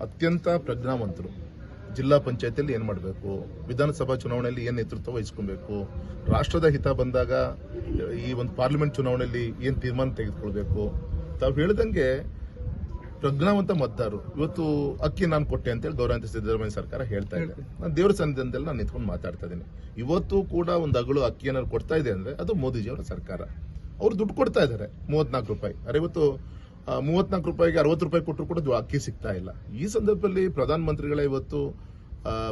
ಅತ್ಯಂತ ಪ್ರಜ್ಞಾವಂತರು. ಜಿಲ್ಲಾ ಪಂಚಾಯತಿಯಲ್ಲಿ ಏನು ಮಾಡಬೇಕು? ವಿಧಾನಸಭಾ ಚುನಾವಣೆಯಲ್ಲಿ ಏನು ನೇತೃತ್ವ ವಹಿಸ್ಕೊಬೇಕು? ರಾಷ್ಟ್ರದ ಹಿತ ಬಂದಾಗ ಈ ಒಂದು ಪಾರ್ಲಿಮೆಂಟ್ ಚುನಾವಣೆಯಲ್ಲಿ ಏನು ತೀರ್ಮಾನ ತೆಗೆದುಕೊಳ್ಬೇಕು? ತಾವು ಹೇಳ್ದಂಗೆ ಪ್ರಜ್ಞಾವಂತ ಮತದಾರರು. ಇವತ್ತು ಅಕ್ಕಿ ನಾನು ಕೊಟ್ಟೆ ಅಂತೇಳಿ ಗೌರವಾಂತ ಸಿದ್ದರಾಮಯ್ಯ ಸರ್ಕಾರ ಹೇಳ್ತಾ ಇದೆ. ನಾನು ದೇವರ ಸನ್ನಿಧಾನದಲ್ಲಿ ನಾನು ನಿಂತ್ಕೊಂಡು ಮಾತಾಡ್ತಾ ಇದ್ದೀನಿ ಇವತ್ತು ಕೂಡ ಒಂದು ಅಗಳು ಅಕ್ಕಿಯನ್ನು ಕೊಡ್ತಾ ಇದೆ ಅಂದ್ರೆ ಅದು ಮೋದಿಜಿಯವರ ಸರ್ಕಾರ. ಅವ್ರು ದುಡ್ಡು ಕೊಡ್ತಾ ಇದ್ದಾರೆ. ಮೂವತ್ನಾಲ್ಕು ರೂಪಾಯಿ. ಅರೆ ಇವತ್ತು ಮೂವತ್ನಾಲ್ಕು ರೂಪಾಯಿಗೆ ಅರವತ್ತು ರೂಪಾಯಿ ಕೊಟ್ಟರು ಕೂಡ ಅಕ್ಕಿ ಸಿಗ್ತಾ ಇಲ್ಲ. ಈ ಸಂದರ್ಭದಲ್ಲಿ ಪ್ರಧಾನ ಮಂತ್ರಿಗಳ ಇವತ್ತು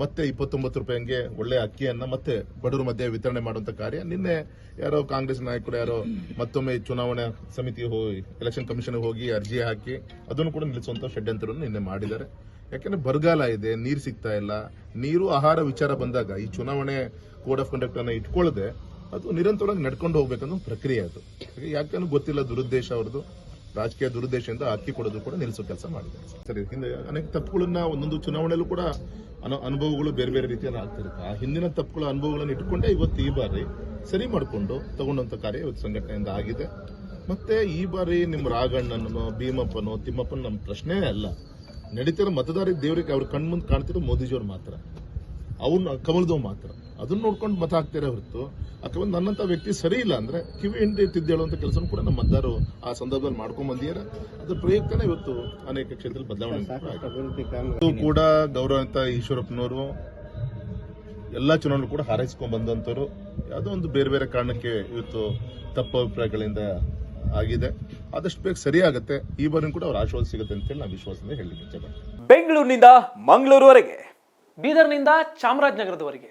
ಮತ್ತೆ ಇಪ್ಪತ್ತೊಂಬತ್ತು ರೂಪಾಯಿಗೆ ಒಳ್ಳೆ ಅಕ್ಕಿಯನ್ನ ಮತ್ತೆ ಬಡವರ ಮಧ್ಯೆ ವಿತರಣೆ ಮಾಡುವಂತ ಕಾರ್ಯ. ನಿನ್ನೆ ಯಾರೋ ಕಾಂಗ್ರೆಸ್ ನಾಯಕರು ಯಾರೋ ಮತ್ತೊಮ್ಮೆ ಚುನಾವಣಾ ಸಮಿತಿ ಹೋಗಿ ಎಲೆಕ್ಷನ್ ಕಮಿಷನ್ ಹೋಗಿ ಅರ್ಜಿ ಹಾಕಿ ಅದನ್ನು ಕೂಡ ನಿಲ್ಲಿಸುವಂತ ಷಡ್ಯಂತ್ರವನ್ನು ನಿನ್ನೆ ಮಾಡಿದ್ದಾರೆ. ಯಾಕೆಂದ್ರೆ ಬರಗಾಲ ಇದೆ, ನೀರು ಸಿಗ್ತಾ ಇಲ್ಲ. ನೀರು ಆಹಾರ ವಿಚಾರ ಬಂದಾಗ ಈ ಚುನಾವಣೆ ಕೋಡ್ ಆಫ್ ಕಂಡಕ್ಟ್ ಅನ್ನ ಇಟ್ಕೊಳ್ಳದೆ ಅದು ನಿರಂತರವಾಗಿ ನಡ್ಕೊಂಡು ಹೋಗ್ಬೇಕನ್ನೋ ಪ್ರಕ್ರಿಯೆ ಅದು. ಹಾಗೆ ಯಾಕಂದ್ರೆ ಗೊತ್ತಿಲ್ಲ ದುರುದ್ದೇಶ ಅವ್ರದ್ದು. ರಾಜಕೀಯ ದುರುದ್ದೇಶದಿಂದ ಅಕ್ಕಿ ಕೊಡೋದು ಕೂಡ ನಿಲ್ಲಿಸೋ ಕೆಲಸ ಮಾಡಿದ್ದಾರೆ. ಸರಿ, ಹಿಂದೆ ಅನೇಕ ತಪ್ಪುಗಳನ್ನ ಒಂದೊಂದು ಚುನಾವಣೆಯಲ್ಲೂ ಕೂಡ ಅನು ಅನುಭವಗಳು ಬೇರೆ ಬೇರೆ ರೀತಿಯಲ್ಲಿ ಆಗ್ತಿರುತ್ತೆ. ಆ ಹಿಂದಿನ ತಪ್ಪುಗಳ ಅನುಭವಗಳನ್ನು ಇಟ್ಕೊಂಡೇ ಇವತ್ತು ಈ ಬಾರಿ ಸರಿ ಮಾಡಿಕೊಂಡು ತಗೊಂಡಂತ ಕಾರ್ಯ ಇವತ್ತು ಸಂಘಟನೆಯಿಂದ ಆಗಿದೆ. ಮತ್ತೆ ಈ ಬಾರಿ ನಿಮ್ಮ ರಾಘಣ್ಣನೋ, ಭೀಮಪ್ಪನೋ, ತಿಮ್ಮಪ್ಪನ ನಮ್ಮ ಪ್ರಶ್ನೆ ಅಲ್ಲ. ನಡೀತಿರೋ ಮತದಾರ ದೇವರಿಗೆ ಅವ್ರ ಕಣ್ಮುಂದ್ ಕಾಣ್ತಿರೋ ಮೋದಿಜಿಯವ್ರು ಮಾತ್ರ. ಅವ್ರನ್ನ ಕಮಲ್ದವ್ ಮಾತ್ರ. ಅದನ್ನ ನೋಡ್ಕೊಂಡು ಮತ ಹಾಕ್ತಾರೆ ಹೊರತು ಅಥವಾ ನನ್ನಂತ ವ್ಯಕ್ತಿ ಸರಿ ಇಲ್ಲ ಅಂದ್ರೆ ಕಿವಿ ಹಿಂಡಿ ತಿದ್ದೇಳುವಂತ ಕೆಲಸ ಕೂಡ ನಮ್ಮ ಮತದಾರರು ಆ ಸಂದರ್ಭದಲ್ಲಿ ಮಾಡ್ಕೊಂಡ್ ಬಂದಿದ್ದಾರೆ ಅದ್ರ ಪ್ರಯುಕ್ತನೇ ಇವತ್ತು ಅನೇಕ ಕ್ಷೇತ್ರದಲ್ಲಿ ಬದಲಾವಣೆ ಕೂಡ ಆಗಿದೆ. ಅಭಿವೃದ್ಧಿ ಕಾಮ ಇದು ಕೂಡ ಗೌರವಂತ ಈಶ್ವರಪ್ಪನವರು ಎಲ್ಲಾ ಚುನಾವಣೆ ಕೂಡ ಹಾರೈಸ್ಕೊಂಡ್ ಬಂದಂತವ್ರು. ಯಾವುದೋ ಒಂದು ಬೇರೆ ಬೇರೆ ಕಾರಣಕ್ಕೆ ಇವತ್ತು ತಪ್ಪು ಅಭಿಪ್ರಾಯಗಳಿಂದ ಆಗಿದೆ. ಆದಷ್ಟು ಬೇಗ ಸರಿಯಾಗುತ್ತೆ ಈ ಬಾರಿ ಕೂಡ ಅವ್ರ ಆಶ್ವಾಸ ಸಿಗುತ್ತೆ ಅಂತೇಳಿ ನಾವು ವಿಶ್ವಾಸದಿಂದ ಹೇಳಲಿಕ್ಕೆ ಇಚ್ಛೆ ಬೆಂಗಳೂರಿನಿಂದ ಮಂಗಳೂರುವರೆಗೆ ಬೀದರ್ನಿಂದ ಚಾಮರಾಜನಗರದವರೆಗೆ.